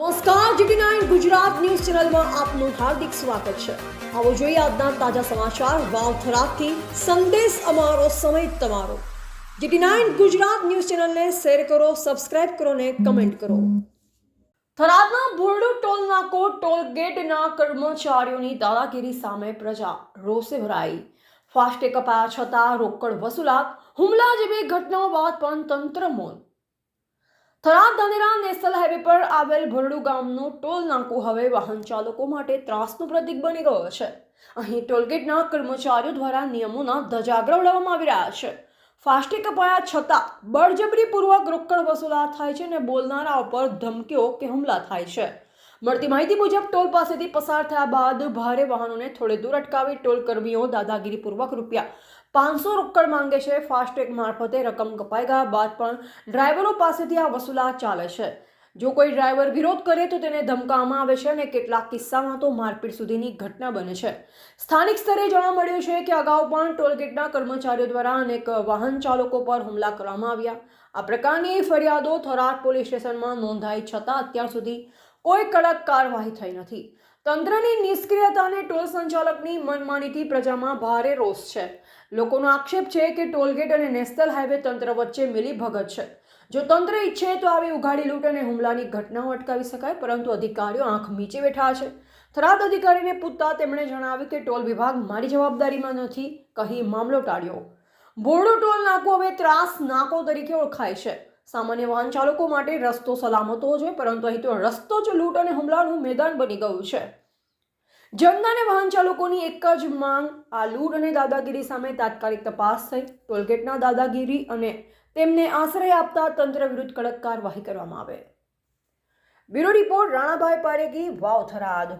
નમસ્કાર GT nine Gujarat news ચેનલમાં આપનું હાર્દિક સ્વાગત છે. આવો જોઈએ આજના તાજા સમાચાર વાવ થરાદથી સંદેશ અમારો, સમય તમારો. જીટી નાઇન ગુજરાત ન્યૂઝ ચેનલને શેર કરો, સબસ્ક્રાઇબ કરો ને કમેન્ટ કરો. થરાદના ભોરડુ ટોલ નાકો ટોલ ગેટના કર્મચારીઓની દાદાગીરી સામે પ્રજા રોષે ભરાઈ. ફાસ્ટે અપાયા છતાં રોકડ વસૂલાત, હુમલા જેવી ઘટનાઓ બાદ પણ તંત્ર મૌન. થરાદ ધાનેરા નેશનલ હાઈવે પર આવેલ ભરડુ ગામનું ટોલ નાકું હવે વાહન ચાલકો માટે ત્રાસનું પ્રતીક બની ગયો છે. અહીં ટોલગેટના કર્મચારીઓ દ્વારા નિયમોના ધજાગરા ઉડાવવામાં આવી રહ્યા છે. ફાસ્ટેગ અપાયા છતાં બળજબરીપૂર્વક રોકડ વસૂલાત થાય છે અને બોલનારા ઉપર ધમકીઓ કે હુમલા થાય છે. મળતી માહિતી મુજબ ટોલ પાસેથી પસાર થયા બાદ ભારે વાહનોને થોડે દૂર અટકાવી ટોલ કર્મીઓ દાદાગીરીપૂર્વક રૂપિયા પાંચસો રોકડ માંગે છે. ફાસ્ટેગ મારફતે રકમ કપાઈ ગયા બાદ પણ ડ્રાઈવરો પાસેથી આ વસૂલાત ચાલે છે. જો કોઈ ડ્રાઈવર વિરોધ કરે તો તેને ધમકાવવામાં આવે છે અને કેટલાક કિસ્સામાં તો મારપીટ સુધીની ઘટના બને છે. સ્થાનિક સ્તરે જાણવા મળ્યું છે કે અગાઉ પણ ટોલગેટના કર્મચારીઓ દ્વારા અનેક વાહન ચાલકો પર હુમલા કરવામાં આવ્યા. આ પ્રકારની ફરિયાદો થરાદ પોલીસ સ્ટેશનમાં નોંધાઈ છતાં અત્યાર સુધી કોઈ કડક કાર્યવાહી થઈ નથી. તંત્રની નિષ્ક્રિયતા અને ટોલ સંચાલકની મનમાનીથી પ્રજામાં ભારે રોષ છે. લોકોનો આક્ષેપ છે કે ટોલગેટ અને નેશનલ હાઈવે તંત્ર વચ્ચે મિલી ભગત છે. જો તંત્ર ઈચ્છે તો આવી ઉઘાડી લૂંટ અને હુમલાની ઘટનાઓ અટકાવી શકાય, પરંતુ અધિકારીઓ આંખ નીચે બેઠા છે. થરાદ અધિકારીને પૂછતા તેમણે જણાવ્યું કે ટોલ વિભાગ મારી જવાબદારીમાં નથી, કહી મામલો ટાળ્યો. બોરડો ટોલ નાકો હવે ત્રાસ નાકો તરીકે ઓળખાય છે. સામાન્ય વાહન ચાલકો માટે રસ્તો સલામત જોઈએ, પરંતુ અહીં તો રસ્તો જ લૂંટ અને હુમલાનું મેદાન બની ગયું છે. જનતા અને વાહન ચાલકોની એક જ માંગ, આ લૂંટ અને દાદાગીરી સામે તાત્કાલિક તપાસ થઈ. ટોલગેટના દાદાગીરી અને તેમને આશ્રય આપતા તંત્ર વિરુદ્ધ કડક કાર્યવાહી કરવામાં આવે. Bureau report, Ranabhai Paregi Vav Tharad